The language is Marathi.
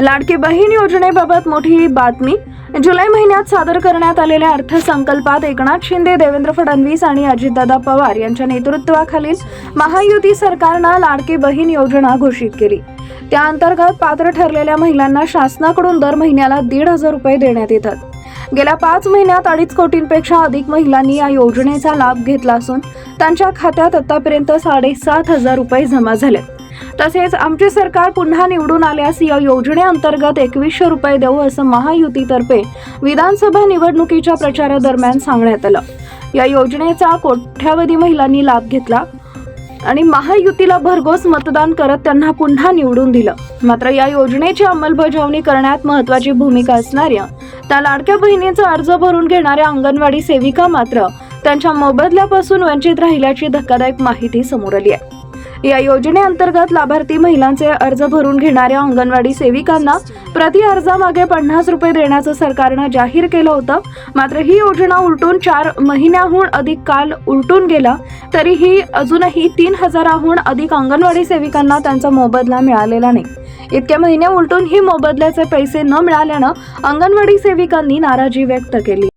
लाडकी बहीण योजनेबाबत मोठी बातमी. जुलै महिन्यात सादर करण्यात आलेल्या अर्थसंकल्पात एकनाथ शिंदे देवेंद्र फडणवीस आणि अजितदादा पवार यांच्या नेतृत्वाखालील महायुती सरकारनं लाडकी बहीण योजना घोषित केली. त्या अंतर्गत पात्र ठरलेल्या महिलांना शासनाकडून दर महिन्याला दीड हजार रुपये देण्यात येतात. गेल्या पाच महिन्यात अडीच कोटींपेक्षा अधिक महिलांनी या योजनेचा लाभ घेतला असून त्यांच्या खात्यात आतापर्यंत साडेसात हजार रुपये जमा झाले तसेच आमचे सरकार पुन्हा निवडून आल्यास या योजनेअंतर्गत एकवीसशे रुपये देऊ असं महायुतीतर्फे विधानसभा निवडणुकीच्या प्रचारादरम्यान सांगण्यात आलं. या योजनेचा कोट्यावधी महिलांनी लाभ घेतला आणि महायुतीला भरघोस मतदान करत त्यांना पुन्हा निवडून दिलं. मात्र या योजनेची अंमलबजावणी करण्यात महत्वाची भूमिका असणाऱ्या त्या लाडक्या बहिणीचा अर्ज भरून घेणाऱ्या अंगणवाडी सेविका मात्र त्यांच्या मोबदल्यापासून वंचित राहिल्याची धक्कादायक माहिती समोर आली आहे. या योजनेअंतर्गत लाभार्थी महिलांचे अर्ज भरून घेणाऱ्या अंगणवाडी सेविकांना प्रति अर्जामागे पन्नास रुपये देण्याचं सरकारनं जाहीर केलं होतं. मात्र ही योजना उलटून चार महिन्याहून अधिक काल उलटून गेला तरीही अजूनही तीन हजाराहून अधिक अंगणवाडी सेविकांना त्यांचा मोबदला मिळालेला नाही. इतक्या महिने उलटून ही मोबदल्याचे पैसे न मिळाल्यानं अंगणवाडी सेविकांनी नाराजी व्यक्त केली.